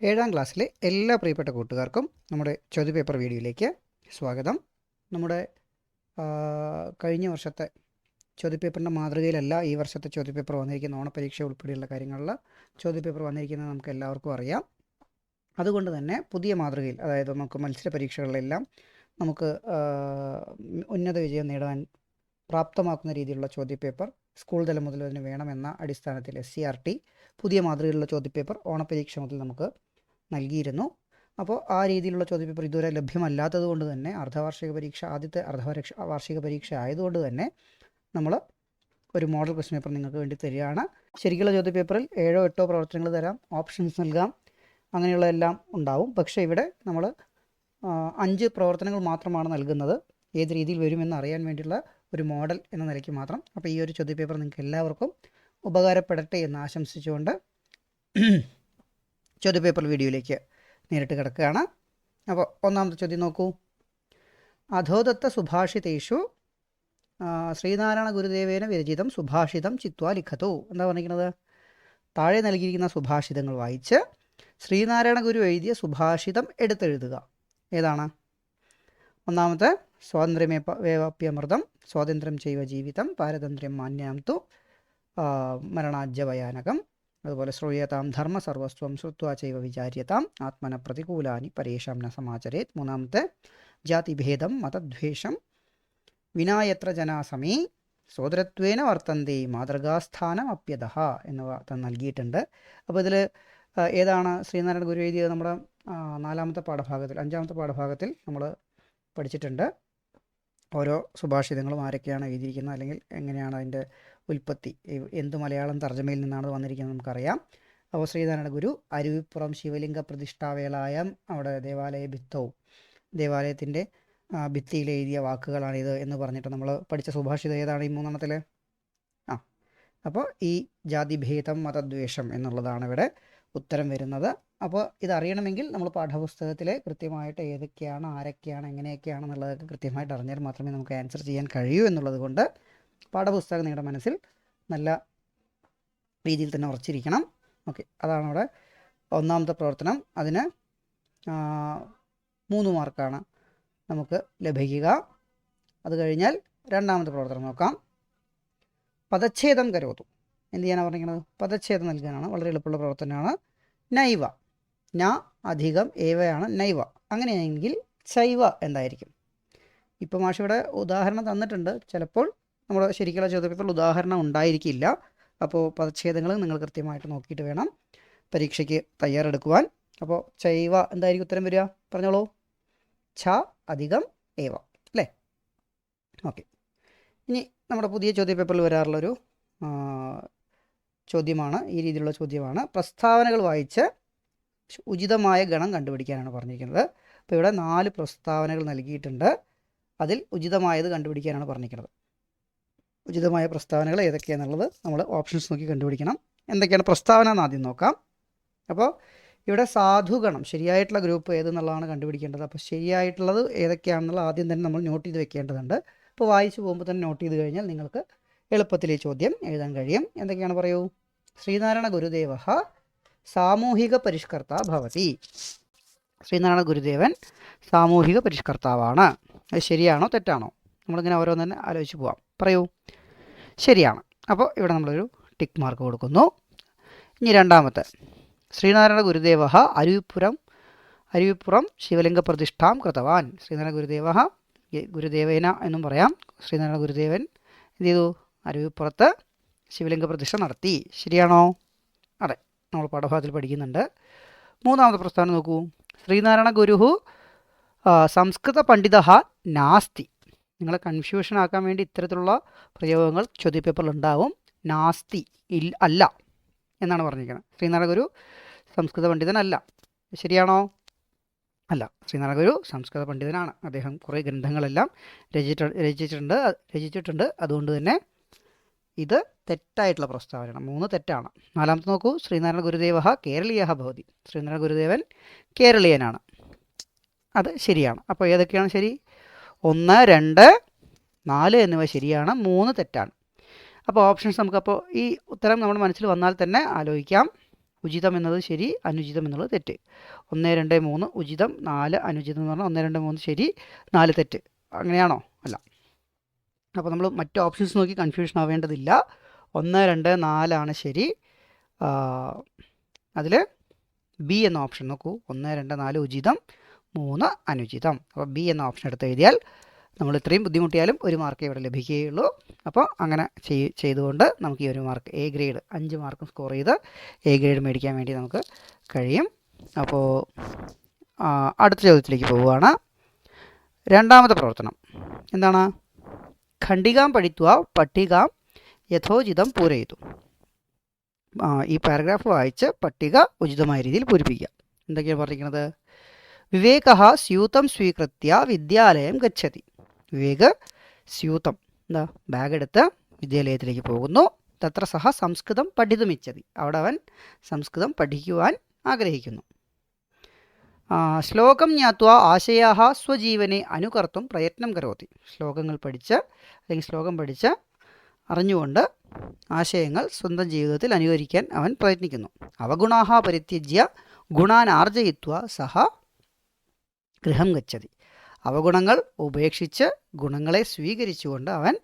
ഏഴാം ക്ലാസ്സിലെ എല്ലാ പ്രിയപ്പെട്ട കൂട്ടുകാർക്കും നമ്മുടെ ചോദ്യപേപ്പർ വീഡിയോയിലേക്ക് സ്വാഗതം. നമ്മുടെ കഴിഞ്ഞ വർഷത്തെ ചോദ്യപേപ്പറിന്റെ മാതൃകയിലല്ല ഈ വർഷത്തെ ചോദ്യപേപ്പർ വന്നിരിക്കുന്ന ഓണപരീക്ഷ ഉൾപ്പെടെയുള്ള കാര്യങ്ങളിൽ ചോദ്യപേപ്പർ വന്നിരിക്കുന്നത് നമുക്ക് എല്ലാവർക്കും അറിയാം. അതുകൊണ്ട് തന്നെ പുതിയ മാതൃകയിൽ അതായത് നമുക്ക് മത്സര പരീക്ഷകളിലെല്ലാം നമുക്ക് ഉന്നത വിജയം നേടാൻ പ്രാപ്തമാക്കുന്ന രീതിയിലുള്ള ചോദ്യപേപ്പർ സ്കൂൾ തലം മുതൽ തന്നെ വേണമെന്ന അടിസ്ഥാനത്തിൽ എസ് സി ആർ ടി പുതിയ മാതൃകയിലുള്ള ചോദ്യപേപ്പർ ഓണപരീക്ഷ മുതൽ നമുക്ക് നൽകിയിരുന്നു. അപ്പോൾ ആ രീതിയിലുള്ള ചോദ്യപേപ്പർ ഇതുവരെ ലഭ്യമല്ലാത്തത് കൊണ്ട് തന്നെ അർദ്ധവാർഷിക പരീക്ഷ ആദ്യത്തെ അർദ്ധവാർഷിക വാർഷിക പരീക്ഷ ആയതുകൊണ്ട് തന്നെ നമ്മൾ ഒരു മോഡൽ ക്വസ്റ്റ്യൻ പേപ്പർ നിങ്ങൾക്ക് വേണ്ടി തരികയാണ്. ശരിക്കുള്ള ചോദ്യപേപ്പറിൽ ഏഴോ എട്ടോ പ്രവർത്തനങ്ങൾ തരാം ഓപ്ഷൻസ് നൽകാം അങ്ങനെയുള്ള എല്ലാം ഉണ്ടാവും. പക്ഷേ ഇവിടെ നമ്മൾ അഞ്ച് പ്രവർത്തനങ്ങൾ മാത്രമാണ് നൽകുന്നത്. ഏത് രീതിയിൽ വരുമെന്ന് അറിയാൻ വേണ്ടിയുള്ള ഒരു മോഡൽ എന്ന നിലയ്ക്ക് മാത്രം. അപ്പോൾ ഈ ഒരു ചോദ്യപേപ്പർ നിങ്ങൾക്ക് എല്ലാവർക്കും ഉപകാരപ്പെടട്ടെ എന്ന് ആശംസിച്ചുകൊണ്ട് ചോദ്യപേപ്പർ വീഡിയോയിലേക്ക് നേരിട്ട് കിടക്കുകയാണ്. അപ്പോൾ ഒന്നാമത്തെ ചോദ്യം നോക്കൂ. അധോദത്ത സുഭാഷിതേഷു ശ്രീനാരായണ ഗുരുദേവേന വിരചിതം സുഭാഷിതം ചിത്വ ലിഖതു. എന്താ പറഞ്ഞിരിക്കുന്നത്? താഴെ നൽകിയിരിക്കുന്ന സുഭാഷിതങ്ങൾ വായിച്ച് ശ്രീനാരായണ ഗുരു എഴുതിയ സുഭാഷിതം എടുത്തെഴുതുക. ഏതാണ്? ഒന്നാമത്തെ സ്വാതന്ത്ര്യമേ വേവാപ്യമൃതം സ്വാതന്ത്ര്യം ചെയ്യുക ജീവിതം പാരതന്ത്ര്യം മാന്യാം തു ആ, മരണാജ്യഭയാനകം അതുപോലെ ശ്രൂയതാം ധർമ്മ സർവസ്വം ശ്രുത്വ ചൈവ വിചാര്യതാം ആത്മന പ്രതികൂലാനി പരേഷാം ന സമാചരേത്. മൂന്നാമത്തെ ജാതിഭേദം മതദ്വേഷം വിനായത്ര ജനാസമീ സോദരത്വേന വർത്തന്തി മാതൃകാസ്ഥാനം അപ്യത എന്നിവ നൽകിയിട്ടുണ്ട്. അപ്പോൾ ഇതിൽ ഏതാണ് ശ്രീനാരായണ ഗുരു എഴുതിയത് നമ്മുടെ നാലാമത്തെ പാഠഭാഗത്തിൽ അഞ്ചാമത്തെ പാഠഭാഗത്തിൽ നമ്മൾ പഠിച്ചിട്ടുണ്ട്. ഓരോ സുഭാഷിതങ്ങളും ആരൊക്കെയാണ് എഴുതിയിരിക്കുന്നത് അല്ലെങ്കിൽ എങ്ങനെയാണ് അതിന്റെ ഉൽപ്പത്തി. എന്ത് മലയാളം തർജമയിൽ നിന്നാണ് വന്നിരിക്കുന്നത് നമുക്കറിയാം. അപ്പോൾ ശ്രീനാരായണ ഗുരു അരുവിപ്പുറം ശിവലിംഗ പ്രതിഷ്ഠാവേളായം അവിടെ ദേവാലയ ഭിത്തവും ദേവാലയത്തിന്റെ ഭിത്തിയിൽ എഴുതിയ വാക്കുകളാണിത് എന്ന് പറഞ്ഞിട്ട് നമ്മൾ പഠിച്ച സുഭാഷിത ഏതാണ് ഈ മൂന്നെണ്ണത്തിൽ ആ അപ്പോൾ ഈ ജാതിഭേദം മതദ്വേഷം എന്നുള്ളതാണ് ഇവിടെ ഉത്തരം വരുന്നത്. അപ്പോൾ ഇതറിയണമെങ്കിൽ നമ്മൾ പാഠപുസ്തകത്തിൽ കൃത്യമായിട്ട് ഏതൊക്കെയാണ് ആരൊക്കെയാണ് എങ്ങനെയൊക്കെയാണെന്നുള്ളതൊക്കെ കൃത്യമായിട്ട് അറിഞ്ഞാൽ മാത്രമേ നമുക്ക് ആൻസർ ചെയ്യാൻ കഴിയൂ എന്നുള്ളത് കൊണ്ട് പാഠപുസ്തകം നിങ്ങളുടെ മനസ്സിൽ നല്ല രീതിയിൽ തന്നെ ഉറച്ചിരിക്കണം. ഓക്കെ അതാണ് അവിടെ ഒന്നാമത്തെ പ്രവർത്തനം. അതിന് മൂന്ന് മാർക്കാണ് നമുക്ക് ലഭിക്കുക. അത് കഴിഞ്ഞാൽ രണ്ടാമത്തെ പ്രവർത്തനം നോക്കാം. പദച്ഛേദം കരോതു. എന്ത് ചെയ്യാനാണ് പറഞ്ഞിരിക്കുന്നത്? പദച്ഛേദം നൽകാനാണ്. വളരെ എളുപ്പമുള്ള പ്രവർത്തനമാണ്. നൈവ. ന അധികം ഏവയാണ് നൈവ. അങ്ങനെയാണെങ്കിൽ ചൈവ എന്തായിരിക്കും? ഇപ്പോൾ മാഷ് ഇവിടെ ഉദാഹരണം തന്നിട്ടുണ്ട്. ചിലപ്പോൾ നമ്മുടെ ശരിക്കുള്ള ചോദ്യപേപ്പറിൽ ഉദാഹരണം ഉണ്ടായിരിക്കില്ല. അപ്പോൾ പദച്ഛേദങ്ങൾ നിങ്ങൾ കൃത്യമായിട്ട് നോക്കിയിട്ട് വേണം പരീക്ഷയ്ക്ക് തയ്യാറെടുക്കുവാൻ. അപ്പോൾ ചൈവ എന്തായിരിക്കും ഉത്തരം വരിക? പറഞ്ഞോളൂ. ഛ അധികം ഏവ. അല്ലേ? ഓക്കെ. ഇനി നമ്മുടെ പുതിയ ചോദ്യപേപ്പറിൽ വരാറുള്ളൊരു ചോദ്യമാണ്. ഈ രീതിയിലുള്ള ചോദ്യമാണ്. പ്രസ്താവനകൾ വായിച്ച് ഉചിതമായ ഗണം കണ്ടുപിടിക്കാനാണ് പറഞ്ഞിരിക്കുന്നത്. അപ്പോൾ ഇവിടെ നാല് പ്രസ്താവനകൾ നൽകിയിട്ടുണ്ട്. അതിൽ ഉചിതമായത് കണ്ടുപിടിക്കാനാണ് പറഞ്ഞിരിക്കുന്നത്. ഉചിതമായ പ്രസ്താവനകൾ ഏതൊക്കെയാണെന്നുള്ളത് നമ്മൾ ഓപ്ഷൻസ് നോക്കി കണ്ടുപിടിക്കണം. എന്തൊക്കെയാണ് പ്രസ്താവന എന്ന് ആദ്യം നോക്കാം. അപ്പോൾ ഇവിടെ സാധുഗണം ശരിയായിട്ടുള്ള ഗ്രൂപ്പ് ഏതെന്നുള്ളതാണ് കണ്ടുപിടിക്കേണ്ടത്. അപ്പോൾ ശരിയായിട്ടുള്ളത് ഏതൊക്കെയാണെന്നുള്ള ആദ്യം തന്നെ നമ്മൾ നോട്ട് ചെയ്ത് വെക്കേണ്ടതുണ്ട്. അപ്പോൾ വായിച്ചു പോകുമ്പോൾ തന്നെ നോട്ട് ചെയ്ത് കഴിഞ്ഞാൽ നിങ്ങൾക്ക് എളുപ്പത്തിൽ ഈ ചോദ്യം എഴുതാൻ കഴിയും. എന്തൊക്കെയാണ് പറയൂ? ശ്രീനാരായണ ഗുരുദേവ സാമൂഹിക പരിഷ്കർത്ത ഭവതി. ശ്രീനാരായണ ഗുരുദേവൻ സാമൂഹിക പരിഷ്കർത്താവാണ്. അത് ശരിയാണോ തെറ്റാണോ? നമ്മളിങ്ങനെ ഓരോന്ന് തന്നെ ആലോചിച്ച് പോവാം. പറയൂ. ശരിയാണ്. അപ്പോൾ ഇവിടെ നമ്മളൊരു ടിക്ക് മാർക്ക് കൊടുക്കുന്നു. ഇനി രണ്ടാമത്തെ. ശ്രീനാരായണ ഗുരുദേവ അരുവിപ്പുരം അരുവിപ്പുറം ശിവലിംഗ പ്രതിഷ്ഠാം കൃതവാൻ. ശ്രീനാരായണ ഗുരുദേവ ഗുരുദേവേന എന്നും പറയാം. ശ്രീനാരായണ ഗുരുദേവൻ എന്ത് ചെയ്തു? അരുവിപ്പുറത്ത് ശിവലിംഗ പ്രതിഷ്ഠ നടത്തി. ശരിയാണോ? അതെ നമ്മൾ പാഠഭാഗത്തിൽ പഠിക്കുന്നുണ്ട്. മൂന്നാമത്തെ പ്രസ്ഥാനം നോക്കൂ. ശ്രീനാരായണ ഗുരു സംസ്കൃത പണ്ഡിത നാസ്തി. നിങ്ങളെ കൺഫ്യൂഷൻ ആക്കാൻ വേണ്ടി ഇത്തരത്തിലുള്ള പ്രയോഗങ്ങൾ ചോദ്യപേപ്പറിൽ ഉണ്ടാവും. നാസ്തി ഇൽ അല്ല എന്നാണ് പറഞ്ഞിരിക്കുന്നത്. ശ്രീനാരക ഗുരു സംസ്കൃത പണ്ഡിതനല്ല. ശരിയാണോ? അല്ല. ശ്രീനാരക ഗുരു സംസ്കൃത പണ്ഡിതനാണ്. അദ്ദേഹം കുറേ ഗ്രന്ഥങ്ങളെല്ലാം രചിച്ചിട്ട് രചിച്ചിട്ടുണ്ട്. രചിച്ചിട്ടുണ്ട്. അതുകൊണ്ട് തന്നെ ഇത് തെറ്റായിട്ടുള്ള പ്രസ്താവനയാണ്. മൂന്ന് തെറ്റാണ്. നാലാമത്തെ നോക്കൂ. ശ്രീനാരായണ ഗുരുദേവ കേരളീയ ഭവതി. ശ്രീനാരായണ ഗുരുദേവൻ കേരളീയനാണ്. അത് ശരിയാണ്. അപ്പോൾ ഏതൊക്കെയാണ് ശരി? ഒന്ന് രണ്ട് നാല് എന്നിവ ശരിയാണ്. മൂന്ന് തെറ്റാണ്. അപ്പോൾ ഓപ്ഷൻസ് നമുക്കപ്പോൾ ഈ ഉത്തരം നമ്മുടെ മനസ്സിൽ വന്നാൽ തന്നെ ആലോചിക്കാം. ഉചിതം എന്നത് ശരി അനുചിതം എന്നുള്ളത് തെറ്റ്. ഒന്ന് രണ്ട് മൂന്ന് ഉചിതം നാല് അനുചിതം എന്ന് പറഞ്ഞാൽ ഒന്ന് രണ്ട് മൂന്ന് ശരി നാല് തെറ്റ്. അങ്ങനെയാണോ? അല്ല. അപ്പോൾ നമ്മൾ മറ്റ് ഓപ്ഷൻസ് നോക്കി കൺഫ്യൂഷൻ ആവേണ്ടതില്ല. ഒന്ന് രണ്ട് നാലാണ് ശരി. അതിൽ ബി എന്ന ഓപ്ഷൻ നോക്കൂ. ഒന്ന് രണ്ട് നാല് ഉചിതം. മൂന്ന് അനുചിതം. അപ്പോൾ ബി എന്ന ഓപ്ഷൻ എടുത്ത് എഴുതിയാൽ നമ്മൾ ഇത്രയും ബുദ്ധിമുട്ടിയാലും ഒരു മാർക്ക് ഇവിടെ ലഭിക്കുകയുള്ളൂ. അപ്പോൾ അങ്ങനെ ചെയ് ചെയ്തുകൊണ്ട് നമുക്ക് ഈ ഒരു മാർക്ക് എ ഗ്രേഡ് അഞ്ച് മാർക്കും സ്കോർ ചെയ്ത് എ ഗ്രേഡ് മേടിക്കാൻ വേണ്ടി നമുക്ക് കഴിയും. അപ്പോൾ അടുത്ത ചോദ്യത്തിലേക്ക് പോവുകയാണ്. രണ്ടാമത്തെ പ്രവർത്തനം. എന്താണ്? ഖണ്ഡികാം പഠിത്വ പട്ടികാം യഥോചിതം പൂരയിതു. ഈ പാരഗ്രാഫ് വായിച്ച് പട്ടിക ഉചിതമായ രീതിയിൽ പൂരിപ്പിക്കുക. എന്തൊക്കെയാണ് പറഞ്ഞിരിക്കുന്നത്? വിവേക സ്യൂതം സ്വീകൃത്യ വിദ്യാലയം ഗച്ഛതി. വിവേക് സ്യൂതം. എന്താ ബാഗ് എടുത്ത് വിദ്യാലയത്തിലേക്ക് പോകുന്നു. തത്ര സഹ സംസ്കൃതം പഠിതുമിച്ചതി. അവിടെ അവൻ സംസ്കൃതം പഠിക്കുവാൻ ആഗ്രഹിക്കുന്നു. ശ്ലോകം ജ്ഞാത്വ ആശയാ സ്വജീവനെ അനുകർത്തും പ്രയത്നം കരോതി. ശ്ലോകങ്ങൾ പഠിച്ച് അല്ലെങ്കിൽ ശ്ലോകം പഠിച്ച് അറിഞ്ഞുകൊണ്ട് ആശയങ്ങൾ സ്വന്തം ജീവിതത്തിൽ അനുകരിക്കാൻ അവൻ പ്രയത്നിക്കുന്നു. അവഗുണാഹ പരിത്യജ്യ ഗുണാൻ ആർജയിത്വ സഹ ഗൃഹം ഗച്ഛതി അവഗുണങ്ങൾ ഉപേക്ഷിച്ച് ഗുണങ്ങളെ സ്വീകരിച്ചുകൊണ്ട് അവൻ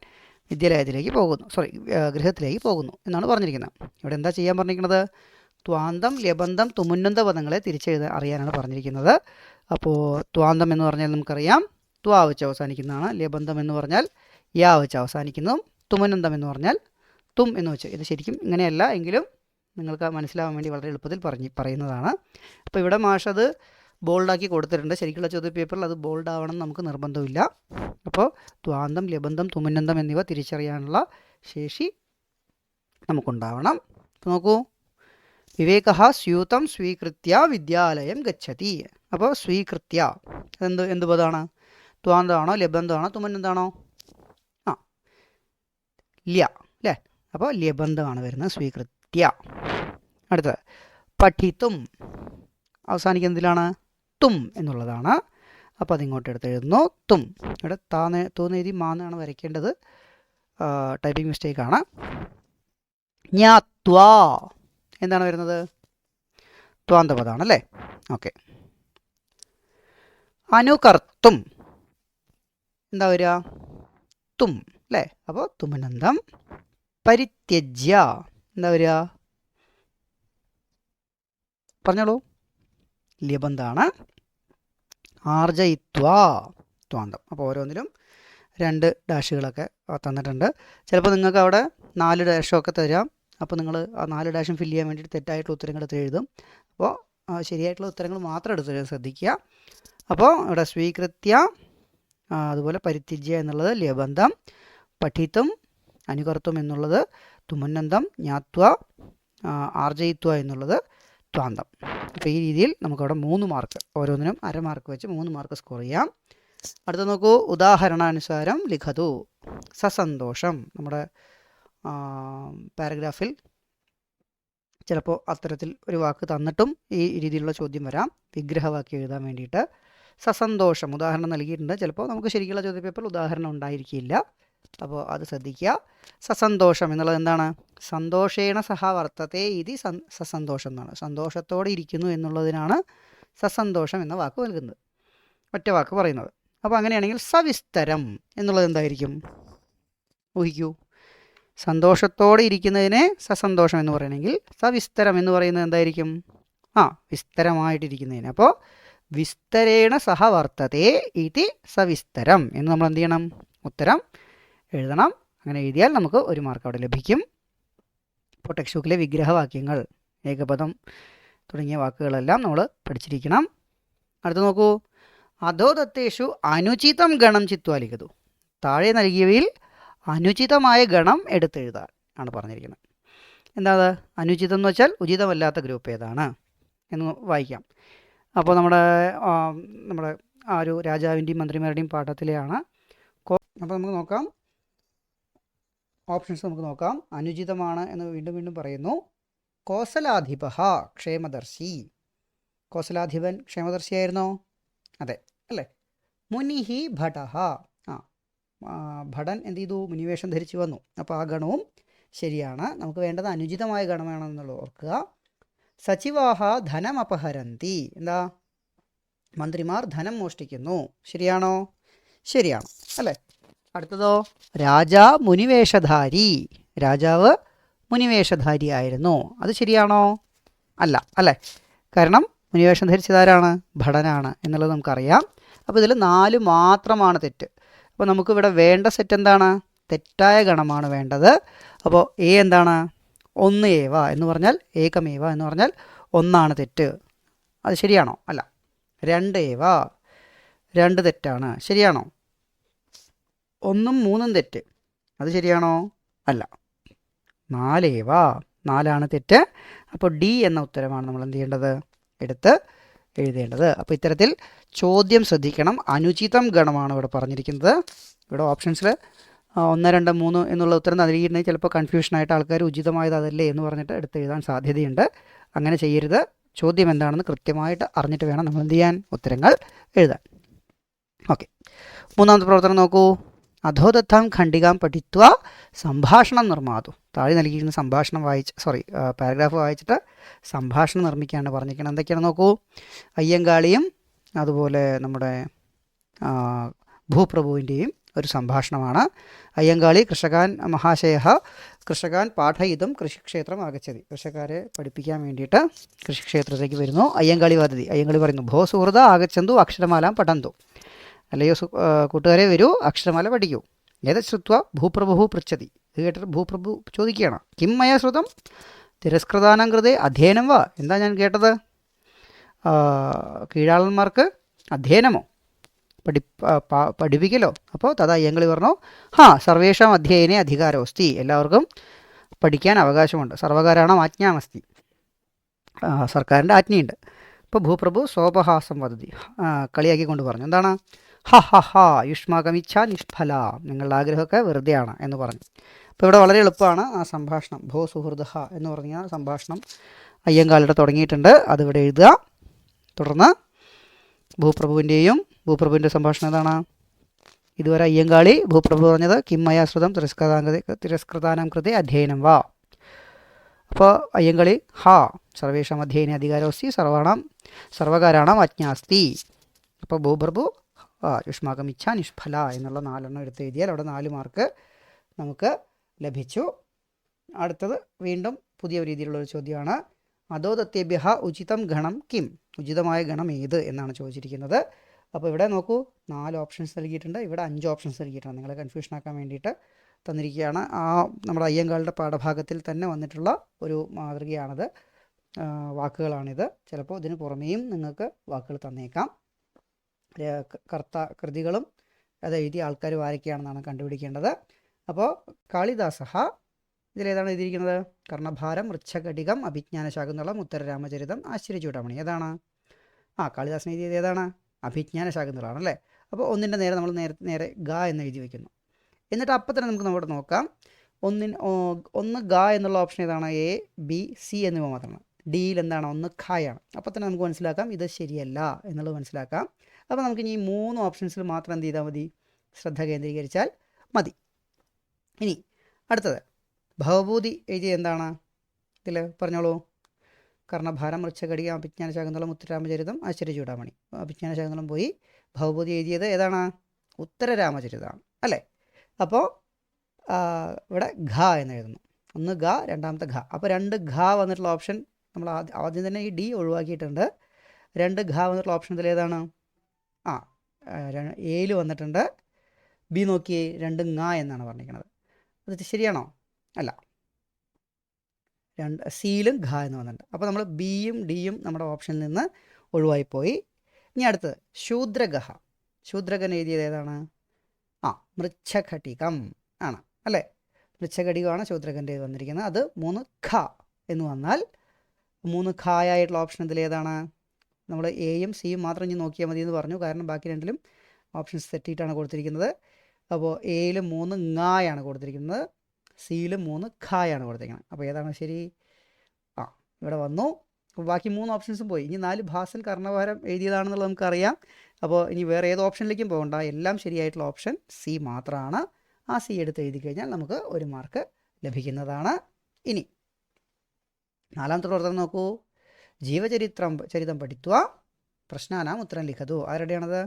വിദ്യാലയത്തിലേക്ക് പോകുന്നു. സോറി ഗൃഹത്തിലേക്ക് പോകുന്നു എന്നാണ് പറഞ്ഞിരിക്കുന്നത്. ഇവിടെ എന്താ ചെയ്യാൻ പറഞ്ഞിരിക്കുന്നത്? ത്വാന്തം ലബന്ധം തുമുന്നന്ത പദങ്ങളെ തിരിച്ചെഴുത അറിയാനാണ് പറഞ്ഞിരിക്കുന്നത്. അപ്പോൾ ത്വാന്തം എന്ന് പറഞ്ഞാൽ നമുക്കറിയാം. ത്വാ വെച്ച് അവസാനിക്കുന്നതാണ്. ലബന്ധം എന്ന് പറഞ്ഞാൽ യാ വെച്ച് അവസാനിക്കുന്നതും തുമുന്നന്തം എന്ന് പറഞ്ഞാൽ തും എന്ന് വെച്ച്. ഇത് ശരിക്കും ഇങ്ങനെയല്ല. എങ്കിലും നിങ്ങൾക്ക് മനസ്സിലാവാൻ വേണ്ടി വളരെ എളുപ്പത്തിൽ പറഞ്ഞ് പറയുന്നതാണ്. അപ്പോൾ ഇവിടെ മാഷത് ബോൾഡാക്കി കൊടുത്തിട്ടുണ്ട്. ശരിക്കുള്ള ചോദ്യ പേപ്പറിൽ അത് ബോൾഡ് ആവണം നമുക്ക് നിർബന്ധമില്ല. അപ്പോൾ ദ്വാന്തം ലബന്ധം തുമുന്നന്തം എന്നിവ തിരിച്ചറിയാനുള്ള ശേഷി നമുക്കുണ്ടാവണം. നോക്കൂ. വിവേക സ്യൂതം സ്വീകൃത്യ വിദ്യാലയം ഗച്ഛതി. അപ്പോൾ സ്വീകൃത്യ എന്ത് എന്ത് പദമാണ് ദ്വാന്തമാണോ ലബന്ധമാണോ തുമന്നന്താണോ ആ. ല്യ. അല്ലേ അപ്പോൾ ലബന്ധമാണ് വരുന്നത് സ്വീകൃത്യ. അടുത്തത്. പഠിത്തും. അവസാനിക്കുന്നതിലാണ് തും എന്നുള്ളതാണ്. അപ്പോൾ അതിങ്ങോട്ട് എടുത്ത് എഴുതുന്നു. തും. ഇവിടെ താന്ന് തൂന്നെഴുതി മാന്നാണ് വരയ്ക്കേണ്ടത്. ടൈപ്പിംഗ് മിസ്റ്റേക്ക് മിസ്റ്റേക്കാണ് ത്വാ. എന്താണ് വരുന്നത്? ത്വാന്തപദമാണ് അല്ലേ ഓക്കെ. അനുകർത്തും. എന്താ വരിക? തും. അല്ലേ? അപ്പോൾ തുമനന്തം പരിത്യജ്യ. എന്താ വരിക? പറഞ്ഞോളൂ. ലിബന്ധാണ് ആർജയിത്വ ത്വാന്തം. അപ്പോൾ ഓരോന്നിലും രണ്ട് ഡാഷുകളൊക്കെ തന്നിട്ടുണ്ട്. ചിലപ്പോൾ നിങ്ങൾക്ക് അവിടെ നാല് ഡാഷൊക്കെ തരാം. അപ്പോൾ നിങ്ങൾ ആ നാല് ഡാഷും ഫില്ല് ചെയ്യാൻ വേണ്ടിയിട്ട് തെറ്റായിട്ടുള്ള ഉത്തരങ്ങൾ എടുത്ത് എഴുതും. അപ്പോൾ ശരിയായിട്ടുള്ള ഉത്തരങ്ങൾ മാത്രം എടുത്ത് ശ്രദ്ധിക്കുക. അപ്പോൾ ഇവിടെ സ്വീകൃത്യ അതുപോലെ പരിത്യജ്യ എന്നുള്ളത് ലബന്ധം പഠിത്തം അനുകർത്തം എന്നുള്ളത് തുമന്നന്തം ജ്ഞാത്വ ആർജയിത്വ എന്നുള്ളത് ത്വാന്തം അപ്പോൾ ഈ രീതിയിൽ നമുക്കവിടെ മൂന്ന് മാർക്ക് ഓരോന്നിനും അര മാർക്ക് വെച്ച് മൂന്ന് മാർക്ക് സ്കോർ ചെയ്യാം. അടുത്ത നോക്കൂ ഉദാഹരണാനുസാരം ലിഖതു സസന്തോഷം. നമ്മുടെ പാരഗ്രാഫിൽ ചിലപ്പോൾ അത്തരത്തിൽ ഒരു വാക്ക് തന്നിട്ടും ഈ രീതിയിലുള്ള ചോദ്യം വരാം. വിഗ്രഹവാക്യം എഴുതാൻ വേണ്ടിയിട്ട്. സസന്തോഷം ഉദാഹരണം നൽകിയിട്ടുണ്ട്. ചിലപ്പോൾ നമുക്ക് ശരിക്കുള്ള ചോദ്യ പേപ്പറിൽ ഉദാഹരണം ഉണ്ടായിരിക്കില്ല. അപ്പോൾ അത് ശ്രദ്ധിക്കുക. സസന്തോഷം എന്നുള്ളത് എന്താണ്? സന്തോഷേണ സഹ വർത്തത്തെ ഇതി സസന്തോഷം എന്നാണ്. സന്തോഷത്തോടെ ഇരിക്കുന്നു എന്നുള്ളതിനാണ് സസന്തോഷം എന്ന വാക്ക് നൽകുന്നത്. ഒറ്റ വാക്ക് പറയുന്നത്. അപ്പോൾ അങ്ങനെയാണെങ്കിൽ സവിസ്തരം എന്നുള്ളത് എന്തായിരിക്കും? ഊഹിക്കൂ. സന്തോഷത്തോടെ ഇരിക്കുന്നതിനെ സസന്തോഷം എന്ന് പറയണമെങ്കിൽ സവിസ്തരം എന്ന് പറയുന്നത് എന്തായിരിക്കും? ആ വിസ്തരമായിട്ടിരിക്കുന്നതിന്. അപ്പോൾ വിസ്തരേണ സഹ വർത്തതേ ഇതി സവിസ്തരം എന്ന് നമ്മൾ എന്ത് ചെയ്യണം? ഉത്തരം എഴുതണം. അങ്ങനെ എഴുതിയാൽ നമുക്ക് ഒരു മാർക്ക് അവിടെ ലഭിക്കും. ഇപ്പോൾ ടെക്സ്റ്റ് ബുക്കിലെ വിഗ്രഹവാക്യങ്ങൾ ഏകപദം തുടങ്ങിയ വാക്കുകളെല്ലാം നമ്മൾ പഠിച്ചിരിക്കണം. അടുത്ത് നോക്കൂ. അധോദത്തേഷു അനുചിതം ഗണം ചിത്വാലിക്കതു താഴെ നൽകിയവയിൽ അനുചിതമായ ഗണം എടുത്തെഴുതാൻ ആണ് പറഞ്ഞിരിക്കുന്നത്. എന്താ അത് അനുചിതം എന്ന് വെച്ചാൽ ഉചിതമല്ലാത്ത ഗ്രൂപ്പ് ഏതാണ്? എന്ന് വായിക്കാം. അപ്പോൾ നമ്മുടെ നമ്മുടെ ആ ഒരു രാജാവിന്റെയും മന്ത്രിമാരുടെയും പാഠത്തിലെയാണ്. അപ്പോൾ നമുക്ക് നോക്കാം. ഓപ്ഷൻസ് നമുക്ക് നോക്കാം. അനുചിതമാണ് എന്ന് വീണ്ടും വീണ്ടും പറയുന്നു. കോസലാധിപ ക്ഷേമദർശി. കോസലാധിപൻ ക്ഷേമദർശിയായിരുന്നോ? അതെ അല്ലേ? മുനിഹി ഭടഹ. ആ ഭടൻ എന്ത് ചെയ്തു? മുനിവേഷം ധരിച്ചു വന്നു. അപ്പോൾ ആ ഗണവും ശരിയാണ്. നമുക്ക് വേണ്ടത് അനുചിതമായ ഗണമാണെന്നുള്ളത് ഓർക്കുക. സച്ചിവാഹ ധനം അപഹരന്തി. എന്താ? മന്ത്രിമാർ ധനം മോഷ്ടിക്കുന്നു. ശരിയാണോ? ശരിയാണ് അല്ലേ? അടുത്തതോ? രാജാ മുനിവേഷധാരി. രാജാവ് മുനിവേഷധാരി ആയിരുന്നു. അത് ശരിയാണോ? അല്ല അല്ലേ? കാരണം മുനിവേഷം ധരിച്ചതാരാണ്? ഭടനാണ് എന്നുള്ളത് നമുക്കറിയാം. അപ്പോൾ ഇതിൽ നാല് മാത്രമാണ് തെറ്റ്. അപ്പോൾ നമുക്കിവിടെ വേണ്ട സെറ്റ് എന്താണ്? തെറ്റായ ഗണമാണ് വേണ്ടത്. അപ്പോൾ എ എന്താണ്? ഒന്ന് ഏവ എന്ന് പറഞ്ഞാൽ ഏകമേവ എന്ന് പറഞ്ഞാൽ ഒന്നാണ് തെറ്റ്. അത് ശരിയാണോ? അല്ല. രണ്ട് ഏവ. രണ്ട് തെറ്റാണ്. ശരിയാണോ? ഒന്നും മൂന്നും തെറ്റ്. അത് ശരിയാണോ? അല്ല. നാലേവ നാലാണ് തെറ്റ്. അപ്പോൾ ഡി എന്ന ഉത്തരമാണ് നമ്മൾ എന്ത് ചെയ്യേണ്ടത്? എടുത്ത് എഴുതേണ്ടത്. അപ്പോൾ ഇത്തരത്തിൽ ചോദ്യം ശ്രദ്ധിക്കണം. അനുചിതം ഗണമാണ് ഇവിടെ പറഞ്ഞിരിക്കുന്നത്. ഇവിടെ ഓപ്ഷൻസിൽ ഒന്ന് രണ്ട് മൂന്ന് എന്നുള്ള ഉത്തരം നൽകിയിട്ടുണ്ടെങ്കിൽ ചിലപ്പോൾ കൺഫ്യൂഷനായിട്ട് ആൾക്കാർ ഉചിതമായത് അതല്ലേ എന്ന് പറഞ്ഞിട്ട് എടുത്ത് എഴുതാൻ സാധ്യതയുണ്ട്. അങ്ങനെ ചെയ്യരുത്. ചോദ്യം എന്താണെന്ന് കൃത്യമായിട്ട് അറിഞ്ഞിട്ട് വേണം നമ്മൾ എന്ത് ചെയ്യാൻ? ഉത്തരങ്ങൾ എഴുതാൻ. ഓക്കെ. മൂന്നാമത്തെ പ്രവർത്തനം നോക്കൂ. അധോദത്താം ഖണ്ഡികാം പഠിത്വ സംഭാഷണം നിർമ്മാതു താഴെ നൽകിയിരിക്കുന്ന സംഭാഷണം വായിച്ച് സോറി പാരഗ്രാഫ് വായിച്ചിട്ട് സംഭാഷണം നിർമ്മിക്കുകയാണ് പറഞ്ഞിരിക്കുന്നത്. എന്തൊക്കെയാണ് നോക്കൂ? അയ്യങ്കാളിയും അതുപോലെ നമ്മുടെ ഭൂപ്രഭുവിന്റെയും ഒരു സംഭാഷണമാണ്. അയ്യങ്കാളി കൃഷകാൻ മഹാശയ കൃഷകാൻ പാഠയിതും കൃഷിക്ഷേത്രം ആഗച്ചതി. കൃഷിക്കാരെ പഠിപ്പിക്കാൻ വേണ്ടിയിട്ട് കൃഷിക്ഷേത്രത്തിലേക്ക് വരുന്നു അയ്യങ്കാളി പദ്ധതി അയ്യങ്കാളി പറയുന്നു ഭോ സുഹൃത അക്ഷരമാലാം പഠന്തു. അല്ലയോ കൂട്ടുകാരെ വരൂ അക്ഷരമാല പഠിക്കൂ. ഏതത് ശ്രുത്വ ഭൂപ്രഭു പൃച്ഛതി. ഇത് കേട്ടിട്ട് ഭൂപ്രഭു ചോദിക്കുകയാണ്. കിം മയ ശ്രുതം? തിരസ്കൃതാനം കൃതേ അധ്യയനം വാ. എന്താ ഞാൻ കേട്ടത്? കീഴാളന്മാർക്ക് അധ്യയനമോ പഠി പഠിപ്പിക്കലോ? അപ്പോൾ തഥാ അയ്യങ്കളി പറഞ്ഞു ഹാ സർവേഷാം അധ്യയനെ അധികാരമസ്തി. എല്ലാവർക്കും പഠിക്കാൻ അവകാശമുണ്ട്. സർവകാരണം ആജ്ഞാമസ്തി. സർക്കാരിന്റെ ആജ്ഞയുണ്ട്. ഇപ്പോൾ ഭൂപ്രഭു സോപഹാസം പദ്ധതി കളിയാക്കിക്കൊണ്ട് പറഞ്ഞു. എന്താണ്? ഹ ഹ ഹ യുഷ്മാകമിച്ഛ നിഷ്ഫല. നിങ്ങളുടെ ആഗ്രഹമൊക്കെ വെറുതെയാണ് എന്ന് പറഞ്ഞു. അപ്പോൾ ഇവിടെ വളരെ എളുപ്പമാണ് ആ സംഭാഷണം. ഭോ സുഹൃദ എന്ന് പറഞ്ഞ സംഭാഷണം അയ്യങ്കാലിടെ തുടങ്ങിയിട്ടുണ്ട്. അതിവിടെ എഴുതുക. തുടർന്ന് ഭൂപ്രഭുവിന്റെയും ഭൂപ്രഭുവിന്റെ സംഭാഷണം ഏതാണ് ഇതുവരെ അയ്യങ്കാളി ഭൂപ്രഭു പറഞ്ഞത് കിമ്മയാശ്രിതം തിരസ്കൃതാംഗതി തിരസ്കൃതാനം കൃതി അധ്യയനം വാ. അപ്പോൾ അയ്യങ്കളി ഹ സർവേഷാം അധ്യയന അധികാരോസ്തി സർവാണാം സർവകാരാണാം അജ്ഞാസ്തി. അപ്പോൾ ഭൂപ്രഭു ആ യുഷ്മാകം നിഷ്ഫല എന്നുള്ള നാലെണ്ണം എടുത്ത് എഴുതിയാൽ അവിടെ നാല് മാർക്ക് നമുക്ക് ലഭിച്ചു. അടുത്തത് വീണ്ടും പുതിയ രീതിയിലുള്ള ഒരു ചോദ്യമാണ്. അധോദത്തേഭ്യ ഉചിതം ഗണം കിം? ഉചിതമായ ഗണം ഏത് എന്നാണ് ചോദിച്ചിരിക്കുന്നത്. അപ്പോൾ ഇവിടെ നോക്കൂ നാല് ഓപ്ഷൻസ് നൽകിയിട്ടുണ്ട്. ഇവിടെ അഞ്ച് ഓപ്ഷൻസ് നൽകിയിട്ടുണ്ട്. നിങ്ങളെ കൺഫ്യൂഷൻ ആക്കാൻ വേണ്ടിയിട്ട് തന്നിരിക്കുകയാണ്. ആ നമ്മുടെ അയ്യങ്കാളുടെ പാഠഭാഗത്തിൽ തന്നെ വന്നിട്ടുള്ള ഒരു മാതൃകയാണത്. വാക്കുകളാണിത്. ചിലപ്പോൾ ഇതിന് പുറമേയും നിങ്ങൾക്ക് വാക്കുകൾ തന്നേക്കാം. കർത്ത കൃതികളും അത് എഴുതിയ ആൾക്കാർ ആരൊക്കെയാണെന്നാണ് കണ്ടുപിടിക്കേണ്ടത്. അപ്പോൾ കാളിദാസഹ ഇതിലേതാണ് എഴുതിയിരിക്കുന്നത്? കർണഭാരം വൃക്ഷഘടികം അഭിജ്ഞാനശാകുന്തളം ഉത്തരരാമചരിതം ആശ്ചര്യചൂടാമണി ഏതാണ്? ആ കാളിദാസൻ എഴുതിയത് ഏതാണ്? അഭിജ്ഞാന ശാകുന്തളമാണ് അല്ലേ? അപ്പോൾ ഒന്നിന്റെ നേരെ നമ്മൾ നേരെ നേരെ ഗ എന്ന് എഴുതി വയ്ക്കുന്നു എന്നിട്ട് അപ്പം തന്നെ നമുക്ക് നമ്മുടെ നോക്കാം. ഒന്നിന് ഒന്ന് ഗ എന്നുള്ള ഓപ്ഷൻ ഏതാണ്? എ ബി സി എന്നിവ മാത്രമാണ്. ഡിയിൽ എന്താണ്? ഒന്ന് ഖായാണ് അപ്പോൾ തന്നെ നമുക്ക് മനസ്സിലാക്കാം ഇത് ശരിയല്ല എന്നുള്ളത് മനസ്സിലാക്കാം. അപ്പോൾ നമുക്ക് ഇനി ഈ മൂന്ന് ഓപ്ഷൻസിൽ മാത്രം എന്ത് ചെയ്താൽ മതി? ശ്രദ്ധ കേന്ദ്രീകരിച്ചാൽ മതി. ഇനി അടുത്തത്. ഭവഭൂതി എഴുതിയത് എന്താണ്? ഇതിൽ പറഞ്ഞോളൂ. കർണഭാരം വൃക്ഷഘടിക അഭിജ്ഞാന ശാകുന്തളം ഉത്തരരാമചരിതം ആശ്ചര്യചൂടാമണി അഭിജ്ഞാന ശാകുന്തളം പോയി ഭവഭൂതി എഴുതിയത് ഏതാണ്? ഉത്തരരാമചരിതമാണ്. അല്ലേ? അപ്പോൾ ഇവിടെ ഘ എന്ന് എഴുതുന്നു. ഒന്ന് ഗ രണ്ടാമത്തെ ഘ. അപ്പോൾ രണ്ട് ഘ വന്നിട്ടുള്ള ഓപ്ഷൻ നമ്മൾ ആദ്യം തന്നെ ഈ ഡി ഒഴിവാക്കിയിട്ടുണ്ട്. രണ്ട് ഘ വന്നിട്ടുള്ള ഓപ്ഷൻ ഇതിൽ ഏതാണ് ആ എയിൽ വന്നിട്ടുണ്ട്. ബി നോക്കിയേ രണ്ട് ങ എന്നാണ് പറഞ്ഞിരിക്കുന്നത്. അത് ശരിയാണോ? അല്ല. രണ്ട് സിയിലും ഘ എന്ന് വന്നിട്ടുണ്ട്. അപ്പോൾ നമ്മൾ ബിയും ഡിയും നമ്മുടെ ഓപ്ഷനിൽ നിന്ന് ഒഴിവായിപ്പോയി. ഇനി അടുത്തത് ശൂദ്രഗഹ. ശൂദ്രഗൻ എഴുതിയത് ഏതാണ്? ആ മൃച്ഛഘടികം ആണ് അല്ലേ? മൃച്ഛഘടികമാണ് ശൂദ്രകന്റെ വന്നിരിക്കുന്നത്. അത് മൂന്ന് ഖ എന്ന് വന്നാൽ മൂന്ന് ഖായായിട്ടുള്ള ഓപ്ഷൻ ഇതിൽ ഏതാണ് നമ്മൾ എയും സിയും മാത്രം ഇനി നോക്കിയാൽ മതി എന്ന് പറഞ്ഞു. കാരണം ബാക്കി രണ്ടിലും ഓപ്ഷൻസ് തെറ്റിയിട്ടാണ് കൊടുത്തിരിക്കുന്നത്. അപ്പോൾ എയിൽ മൂന്ന് ങ്ങായാണ് കൊടുത്തിരിക്കുന്നത്. സിയിലും മൂന്ന് ഖായാണ് കൊടുത്തിരിക്കുന്നത്. അപ്പോൾ ഏതാണ് ശരി? ആ ഇവിടെ വന്നു. ബാക്കി മൂന്ന് ഓപ്ഷൻസും പോയി. ഇനി നാല് ഭാസൻ കർണഭാരം എഴുതിയതാണെന്നുള്ളത് നമുക്കറിയാം. അപ്പോൾ ഇനി വേറെ ഏത് ഓപ്ഷനിലേക്കും പോകണ്ട. എല്ലാം ശരിയായിട്ടുള്ള ഓപ്ഷൻ സി മാത്രമാണ് ആ സി എടുത്ത് എഴുതി കഴിഞ്ഞാൽ നമുക്ക് ഒരു മാർക്ക് ലഭിക്കുന്നതാണ്. ഇനി നാലാമത്തെ പ്രവർത്തനം നോക്കൂ. ജീവചരിത്രം ചരിതം പഠിത്വ പ്രശ്നാനാം ഉത്തരം ലിഖതു. ആരുടെയാണത്?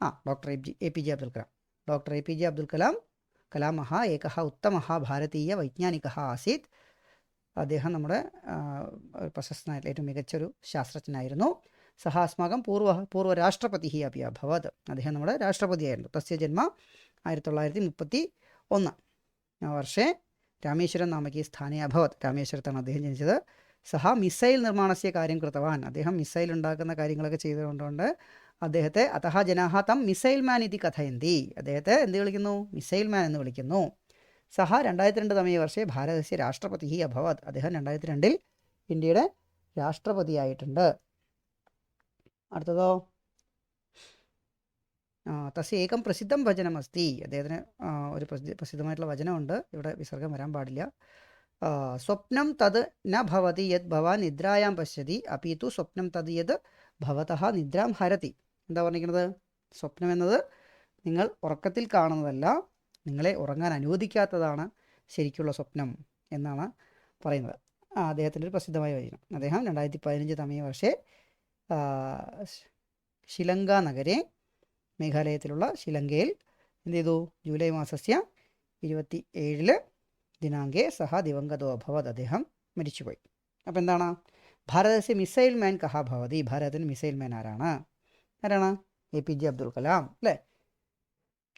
ആ doctor A P A P J Abdul Kalam. Doctor A P J Abdul Kalam കലാമഹ ഏക ഉത്തമ ഭാരതീയ വൈജ്ഞാനിക ആസീത്. അദ്ദേഹം നമ്മുടെ പ്രശസ്തനായിട്ടുള്ള ഏറ്റവും മികച്ചൊരു ശാസ്ത്രജ്ഞനായിരുന്നു. സഹ അസ്മാകം പൂർവ പൂർവ രാഷ്ട്രപതി അപ്പി അഭവത് അദ്ദേഹം നമ്മുടെ രാഷ്ട്രപതിയായിരുന്നു. തസ്യ ജന്മ ആയിരത്തി തൊള്ളായിരത്തി മുപ്പത്തി ഒന്ന് വർഷേ രാമേശ്വരം നാമകീ സ്ഥാനേ അഭവത് രാമേശ്വരത്താണ് അദ്ദേഹം ജനിച്ചത് സഹ മിസൈൽ നിർമ്മാണസ്യ കാര്യം കൃതവാൻ. അദ്ദേഹം മിസൈൽ ഉണ്ടാക്കുന്ന കാര്യങ്ങളൊക്കെ ചെയ്തുകൊണ്ടുകൊണ്ട് അദ്ദേഹത്തെ അതഹ ജനാഹ തം മിസൈൽ മാൻ ഇതി കഥയന്തി. അദ്ദേഹത്തെ എന്ത് വിളിക്കുന്നു? മിസൈൽ മാൻ എന്ന് വിളിക്കുന്നു. സഹ രണ്ടായിരത്തി രണ്ട് തമേ വർഷേ ഭാരതസ്യ രാഷ്ട്രപതി അഭവത്. അദ്ദേഹം രണ്ടായിരത്തി രണ്ടിൽ ഇന്ത്യയുടെ രാഷ്ട്രപതിയായിട്ടുണ്ട്. അടുത്തതോ? തസ്യ ഏകം പ്രസിദ്ധം വചനമസ്തി അദ്ദേഹത്തിന് ഒരു പ്രസിദ്ധ പ്രസിദ്ധമായിട്ടുള്ള വചനമുണ്ട് ഇവിടെ വിസർഗം വരാൻ പാടില്ല. സ്വപ്നം തത് ന ഭവതി യത് ഭവാൻ നിദ്രായാം പശ്യതി. അപീതു സ്വപ്നം തത് യത് ഭവതഃ നിദ്രാം ഹരതി. എന്താ പറഞ്ഞിരിക്കുന്നത്? സ്വപ്നം എന്നത് നിങ്ങൾ ഉറക്കത്തിൽ കാണുന്നതല്ല നിങ്ങളെ ഉറങ്ങാൻ അനുവദിക്കാത്തതാണ് ശരിക്കുള്ള സ്വപ്നം എന്നാണ് പറയുന്നത്. ആ അദ്ദേഹത്തിന്റെ ഒരു പ്രസിദ്ധമായ വചനം. അദ്ദേഹം രണ്ടായിരത്തി പതിനഞ്ച് തമിഴ് വർഷേ ശിലങ്ക നഗരെ മേഘാലയത്തിലുള്ള ശിലങ്കയിൽ എന്ത് ചെയ്തു? ജൂലൈ മാസസ്യ ഇരുപത്തി ഏഴിൽ ദിനാങ്കെ സഹ ദിവംഗതോ അഭവത് അദ്ദേഹം മരിച്ചുപോയി. അപ്പോൾ എന്താണ്? ഭാരതസ്യ മിസൈൽ മാൻ കഹ ഭവതി. ഭാരതത്തിന് മിസൈൽ മാൻ ആരാണ്? ആരാണ്? A P J Abdul Kalam അല്ലേ?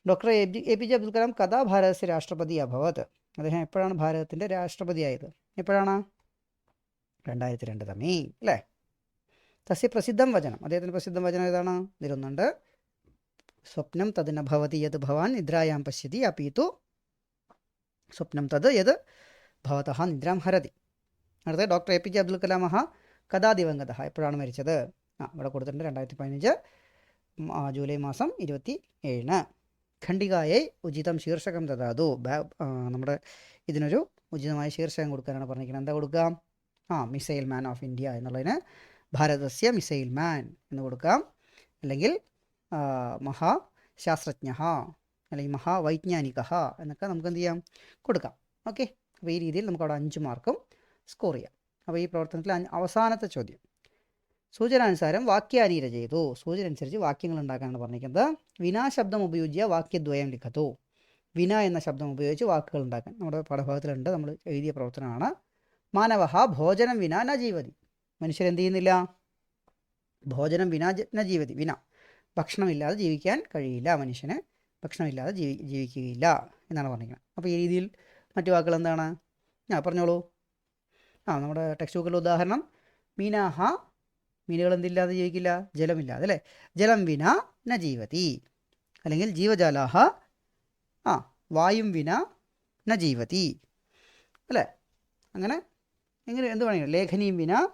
Doctor A P A P J Abdul Kalam കഥാ ഭാരതസ്യ രാഷ്ട്രപതി അഭവത്. അദ്ദേഹം എപ്പോഴാണ് ഭാരതത്തിന്റെ രാഷ്ട്രപതിയായത്? എപ്പോഴാണ്? രണ്ടായിരത്തി രണ്ട് തമ്മി അല്ലേ? തസ്യ പ്രസിദ്ധം വചനം. അദ്ദേഹത്തിന്റെ പ്രസിദ്ധം വചനം ഏതാണ്? ഇതിലൊന്നുണ്ട്. സ്വപ്നം തദിന ഭവതി യത് ഭവാൻ നിദ്രായാം പശ്യതി അപീതു സ്വപ്നം തത് യത് ഭവതഃ നിദ്രാം ഹരതി. അടുത്ത doctor A P J Abdul കലാമഹ കഥാ ദിവംഗത എപ്പോഴാണ് മരിച്ചത്? ആ ഇവിടെ കൊടുത്തിട്ടുണ്ട് രണ്ടായിരത്തി പതിനഞ്ച് ജൂലൈ മാസം ഇരുപത്തി ഏഴിന് ഖണ്ഡികായെ ഉചിതം ശീർഷകം തഥാതു നമ്മുടെ ഇതിനൊരു ഉചിതമായ ശീർഷകം കൊടുക്കാനാണ് പറഞ്ഞിരിക്കുന്നത്. എന്താ കൊടുക്കാം ആ മിസൈൽ മാൻ ഓഫ് ഇന്ത്യ എന്നുള്ളതിന് ഭാരതസ്യ മിസൈൽ മാൻ എന്ന് കൊടുക്കാം. അല്ലെങ്കിൽ മഹാശാസ്ത്രജ്ഞ അല്ലെങ്കിൽ മഹാവൈജ്ഞാനിക എന്നൊക്കെ നമുക്ക് എന്ത് ചെയ്യാം കൊടുക്കാം. ഓക്കെ? അപ്പോൾ ഈ രീതിയിൽ നമുക്ക് അവിടെ അഞ്ച് മാർക്കും സ്കോർ ചെയ്യാം. അപ്പോൾ ഈ പ്രവർത്തനത്തിൽ അവസാനത്തെ ചോദ്യം. സൂചനാനുസാരം വാക്യാനീര ചെയ്തു. സൂചന അനുസരിച്ച് വാക്യങ്ങൾ ഉണ്ടാക്കാനാണ് പറഞ്ഞിരിക്കുന്നത്. വിനാ ശബ്ദം ഉപയോഗിച്ച വാക്യദ്വയം ലിഖത്തു വിന എന്ന ശബ്ദം ഉപയോഗിച്ച് വാക്കുകൾ ഉണ്ടാക്കാൻ. നമ്മുടെ പാഠഭാഗത്തിലുണ്ട്. നമ്മൾ എഴുതിയ പ്രവർത്തനമാണ്. മാനവഹ ഭോജനം വിന ന ജീവതി. മനുഷ്യരെന്ത് ചെയ്യുന്നില്ല? ഭോജനം വിന ന ജീവതി. വിന. ഭക്ഷണമില്ലാതെ ജീവിക്കാൻ കഴിയില്ല മനുഷ്യന്. ഭക്ഷണമില്ലാതെ ജീവി ജീവിക്കുകയില്ല എന്നാണ് പറഞ്ഞിരിക്കുന്നത്. അപ്പോൾ ഈ രീതിയിൽ മറ്റു വാക്കുകൾ എന്താണ്? ഞാൻ പറഞ്ഞോളൂ. ആ നമ്മുടെ ടെക്സ്റ്റ് ബുക്കിലെ ഉദാഹരണം മീനാഹ മീനുകൾ എന്തില്ലാതെ ജീവിക്കില്ല? ജലമില്ലാതെ അല്ലേ? ജലം വിന ന ജീവതി. അല്ലെങ്കിൽ ജീവജാലാഹ ആ വായും വിന ന ജീവതി. അല്ലേ? അങ്ങനെ എങ്ങനെ എന്ത് വേണമെങ്കിലും. ലേഖനിയും വിന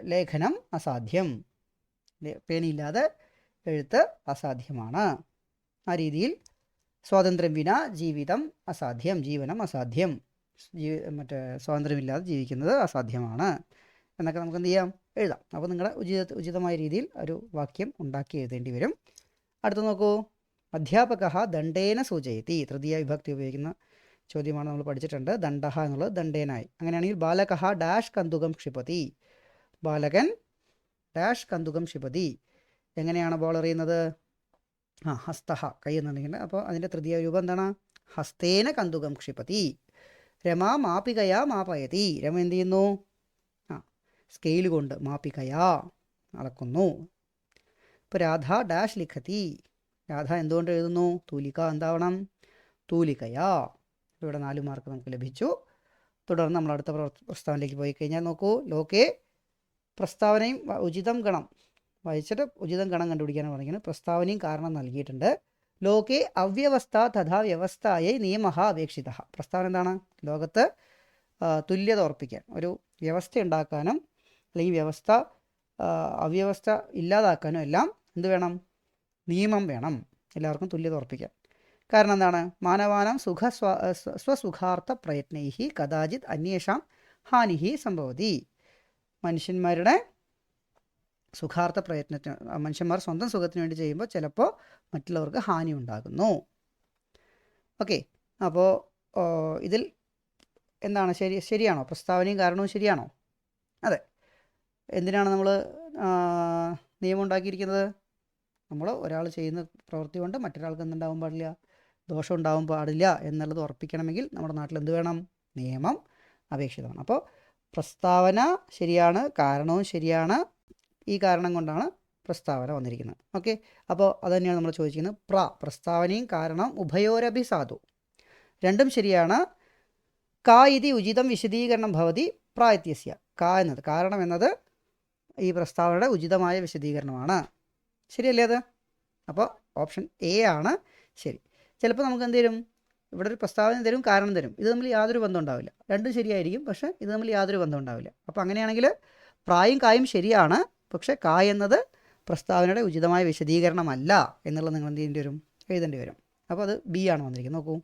ലേഖനം അസാധ്യം. പേനയില്ലാതെ എഴുത്ത് അസാധ്യമാണ്. ആ രീതിയിൽ സ്വാതന്ത്ര്യം വിന ജീവിതം അസാധ്യം ജീവനം അസാധ്യം. ജീ മറ്റേ സ്വാതന്ത്ര്യമില്ലാതെ ജീവിക്കുന്നത് അസാധ്യമാണ്. എന്നൊക്കെ നമുക്ക് എന്ത് ചെയ്യാം? എഴുതാം. അപ്പോൾ നിങ്ങളുടെ ഉചിത ഉചിതമായ രീതിയിൽ ഒരു വാക്യം ഉണ്ടാക്കി എഴുതേണ്ടി വരും. അടുത്ത നോക്കൂ. അധ്യാപക ദണ്ഡേന സൂചയത്തി തൃതീയ വിഭക്തി ഉപയോഗിക്കുന്ന ചോദ്യമാണ് നമ്മൾ പഠിച്ചിട്ടുണ്ട്. ദണ്ഡഹ എന്നുള്ളത് ദണ്ഡേനായി. അങ്ങനെയാണെങ്കിൽ ബാലകഹ ഡാഷ് കന്തുകം ക്ഷിപതി. ബാലകൻ ഡാഷ് കന്തുകം ക്ഷിപതി. എങ്ങനെയാണ് ബോൾ എറിയുന്നത് ആ ഹസ്തഹ കൈ അപ്പോൾ അതിന്റെ തൃതീയ രൂപം എന്താണ്? ഹസ്തേന കന്തുകം ക്ഷിപതി. രമ മാപികയാ മാപയതി. രമ എന്ത് ചെയ്യുന്നു? ആ സ്കെയിൽ കൊണ്ട് മാപികയാ അളക്കുന്നു. ഇപ്പോൾ രാധ ഡാഷ് ലിഖതി. രാധ എന്തുകൊണ്ട് എഴുതുന്നു? തൂലിക എന്താവണം? തൂലികയാ. ഇവിടെ നാല് മാർക്ക് നമുക്ക് ലഭിച്ചു. തുടർന്ന് നമ്മൾ അടുത്ത പ്രസ്താവനയിലേക്ക് പോയി കഴിഞ്ഞാൽ നോക്കൂ. ലോകെ പ്രസ്താവനയും ഉചിതം ഗണം. വായിച്ചിട്ട് ഉചിതം ഗണം കണ്ടുപിടിക്കാനാണ് പറഞ്ഞിരിക്കുന്നത് പ്രസ്താവനയും കാരണം നൽകിയിട്ടുണ്ട്. ലോകെ അവ്യവസ്ഥ തഥാ വ്യവസ്ഥയെ നിയമ അപേക്ഷിത. പ്രസ്താവന എന്താണ്? ലോകത്ത് തുല്യത ഉറപ്പിക്കാൻ ഒരു വ്യവസ്ഥ ഉണ്ടാക്കാനും അല്ലെങ്കിൽ വ്യവസ്ഥ അവ്യവസ്ഥ ഇല്ലാതാക്കാനും എല്ലാം എന്ത് വേണം? നിയമം വേണം. എല്ലാവർക്കും തുല്യത ഉറപ്പിക്കാൻ കാരണം എന്താണ്? മാനവാനം സുഖ സ്വ- സ്വസുഖാർത്ഥ പ്രയത്നൈഹി കഥാചിത് അന്വേഷാം ഹാനിഹി സംഭവതി. മനുഷ്യന്മാരുടെ സുഖാർത്ഥ പ്രയത്നത്തിന് മനുഷ്യന്മാർ സ്വന്തം സുഖത്തിന് വേണ്ടി ചെയ്യുമ്പോൾ ചിലപ്പോൾ മറ്റുള്ളവർക്ക് ഹാനി ഉണ്ടാകുന്നു. ഓക്കെ. അപ്പോൾ ഇതിൽ എന്താണ്? ശരി ശരിയാണോ? പ്രസ്താവനയും കാരണവും ശരിയാണോ? അതെ. എന്തിനാണ് നമ്മൾ നിയമം ഉണ്ടാക്കിയിരിക്കുന്നത്? നമ്മൾ ഒരാൾ ചെയ്യുന്ന പ്രവൃത്തി കൊണ്ട് മറ്റൊരാൾക്ക് എന്തുണ്ടാവാൻ പാടില്ല? ദോഷം ഉണ്ടാവാൻ പാടില്ല എന്നുള്ളത് ഉറപ്പിക്കണമെങ്കിൽ നമ്മുടെ നാട്ടിൽ എന്ത് വേണം? നിയമം അപേക്ഷിതമാണ്. അപ്പോൾ പ്രസ്താവന ശരിയാണ് കാരണവും ശരിയാണ്. ഈ കാരണം കൊണ്ടാണ് പ്രസ്താവന വന്നിരിക്കുന്നത്. ഓക്കെ? അപ്പോൾ അത് തന്നെയാണ് നമ്മൾ ചോദിക്കുന്നത് പ്ര പ്രസ്താവനയും കാരണം ഉഭയോരഭി സാധു. രണ്ടും ശരിയാണ്. കാ ഇതി ഉചിതം വിശദീകരണം ഭവതി പ്രായത്യസ്യ കാ എന്നത് കാരണം എന്നത് ഈ പ്രസ്താവനയുടെ ഉചിതമായ വിശദീകരണമാണ്. ശരിയല്ലേ അത്? അപ്പോൾ ഓപ്ഷൻ എ ആണ്. ശരി. ചിലപ്പോൾ നമുക്ക് എന്ത് തരും? ഇവിടെ ഒരു പ്രസ്താവന തരും? കാരണം തരും. ഇത് തമ്മിൽ യാതൊരു ബന്ധം ഉണ്ടാവില്ല. രണ്ടും ശരിയായിരിക്കും. പക്ഷേ ഇത് തമ്മിൽ യാതൊരു ബന്ധം ഉണ്ടാവില്ല. അപ്പോൾ അങ്ങനെയാണെങ്കിൽ പ്രായം കായും ശരിയാണ്. പക്ഷേ കാ എന്നത് പ്രസ്താവനയുടെ ഉചിതമായ വിശദീകരണമല്ല എന്നുള്ളത് നിങ്ങൾ എന്ത് ചെയ്യേണ്ടി വരും? എഴുതേണ്ടി വരും. അപ്പോൾ അത് ബി ആണ് വന്നിരിക്കുന്നത്. നോക്കൂ.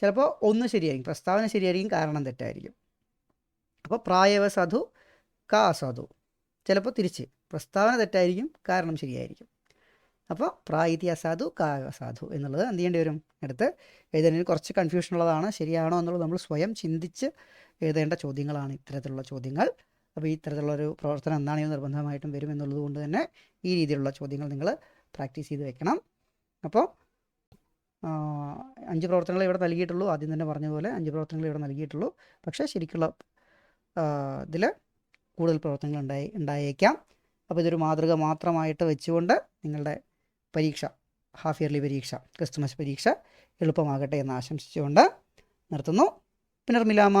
ചിലപ്പോൾ ഒന്ന് ശരിയായിരിക്കും. പ്രസ്താവന ശരിയായിരിക്കും. കാരണം തെറ്റായിരിക്കും. അപ്പോൾ പ്രായവ സാധു ക അസാധു ചിലപ്പോൾ തിരിച്ച്. പ്രസ്താവന തെറ്റായിരിക്കും. കാരണം ശരിയായിരിക്കും. അപ്പോൾ പ്രായിതി അസാധു കാ അസാധു എന്നുള്ളത് എന്ത് ചെയ്യേണ്ടി വരും? എടുത്ത് എഴുതേണ്ടി കുറച്ച് കൺഫ്യൂഷൻ ഉള്ളതാണ്. ശരിയാണോ എന്നുള്ളത് നമ്മൾ സ്വയം ചിന്തിച്ച് എഴുതേണ്ട ചോദ്യങ്ങളാണ് ഇത്തരത്തിലുള്ള ചോദ്യങ്ങൾ. അപ്പോൾ ഈ തരത്തിലുള്ളൊരു പ്രവർത്തനം എന്താണെങ്കിലും നിർബന്ധമായിട്ടും വരും എന്നുള്ളത് കൊണ്ട് തന്നെ ഈ രീതിയിലുള്ള ചോദ്യങ്ങൾ നിങ്ങൾ പ്രാക്ടീസ് ചെയ്ത് വെക്കണം. അപ്പോൾ അഞ്ച് പ്രവർത്തനങ്ങൾ ഇവിടെ നൽകിയിട്ടുള്ളൂ. ആദ്യം തന്നെ പറഞ്ഞതുപോലെ അഞ്ച് പ്രവർത്തനങ്ങൾ ഇവിടെ നൽകിയിട്ടുള്ളൂ. പക്ഷേ ശരിക്കുള്ള ഇതിൽ കൂടുതൽ പ്രവർത്തനങ്ങൾ ഉണ്ടായി ഉണ്ടായേക്കാം. അപ്പോൾ ഇതൊരു മാതൃക മാത്രമായിട്ട് വെച്ചുകൊണ്ട് നിങ്ങളുടെ പരീക്ഷ ഹാഫ് ഇയർലി പരീക്ഷ ക്രിസ്തുമസ് പരീക്ഷ എളുപ്പമാകട്ടെ എന്ന് ആശംസിച്ചുകൊണ്ട് നിർത്തുന്നു. പുനർമിലാമ.